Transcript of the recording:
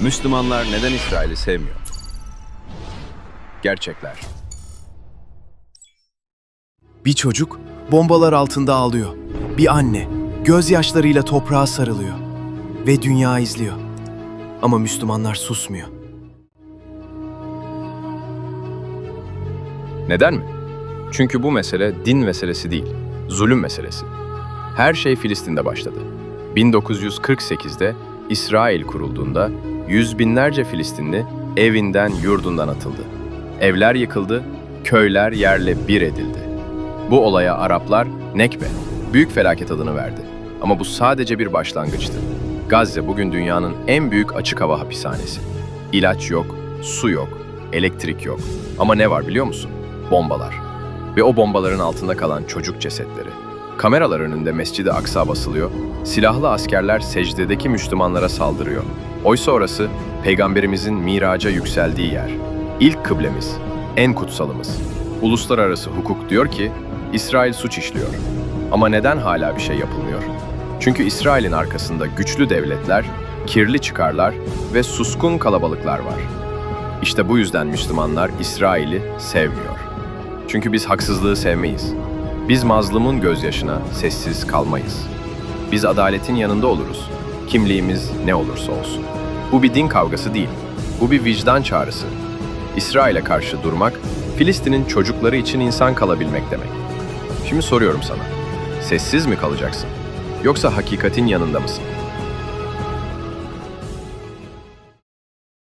Müslümanlar neden İsrail'i sevmiyor? Gerçekler. Bir çocuk bombalar altında ağlıyor. Bir anne gözyaşlarıyla toprağa sarılıyor. Ve dünya izliyor. Ama Müslümanlar susmuyor. Neden mi? Çünkü bu mesele din meselesi değil, zulüm meselesi. Her şey Filistin'de başladı. 1948'de İsrail kurulduğunda yüz binlerce Filistinli evinden yurdundan atıldı. Evler yıkıldı, köyler yerle bir edildi. Bu olaya Araplar Nekbe, büyük felaket adını verdi. Ama bu sadece bir başlangıçtı. Gazze bugün dünyanın en büyük açık hava hapishanesi. İlaç yok, su yok, elektrik yok. Ama ne var biliyor musun? Bombalar. Ve o bombaların altında kalan çocuk cesetleri. Kameralar önünde Mescid-i Aksa basılıyor, silahlı askerler secdedeki Müslümanlara saldırıyor. Oysa orası Peygamberimizin miraca yükseldiği yer. İlk kıblemiz, en kutsalımız. Uluslararası hukuk diyor ki, İsrail suç işliyor. Ama neden hala bir şey yapılmıyor? Çünkü İsrail'in arkasında güçlü devletler, kirli çıkarlar ve suskun kalabalıklar var. İşte bu yüzden Müslümanlar İsrail'i sevmiyor. Çünkü biz haksızlığı sevmeyiz. Biz mazlumun gözyaşına sessiz kalmayız. Biz adaletin yanında oluruz. Kimliğimiz ne olursa olsun. Bu bir din kavgası değil. Bu bir vicdan çağrısı. İsrail'e karşı durmak, Filistin'in çocukları için insan kalabilmek demek. Şimdi soruyorum sana. Sessiz mi kalacaksın? Yoksa hakikatin yanında mısın?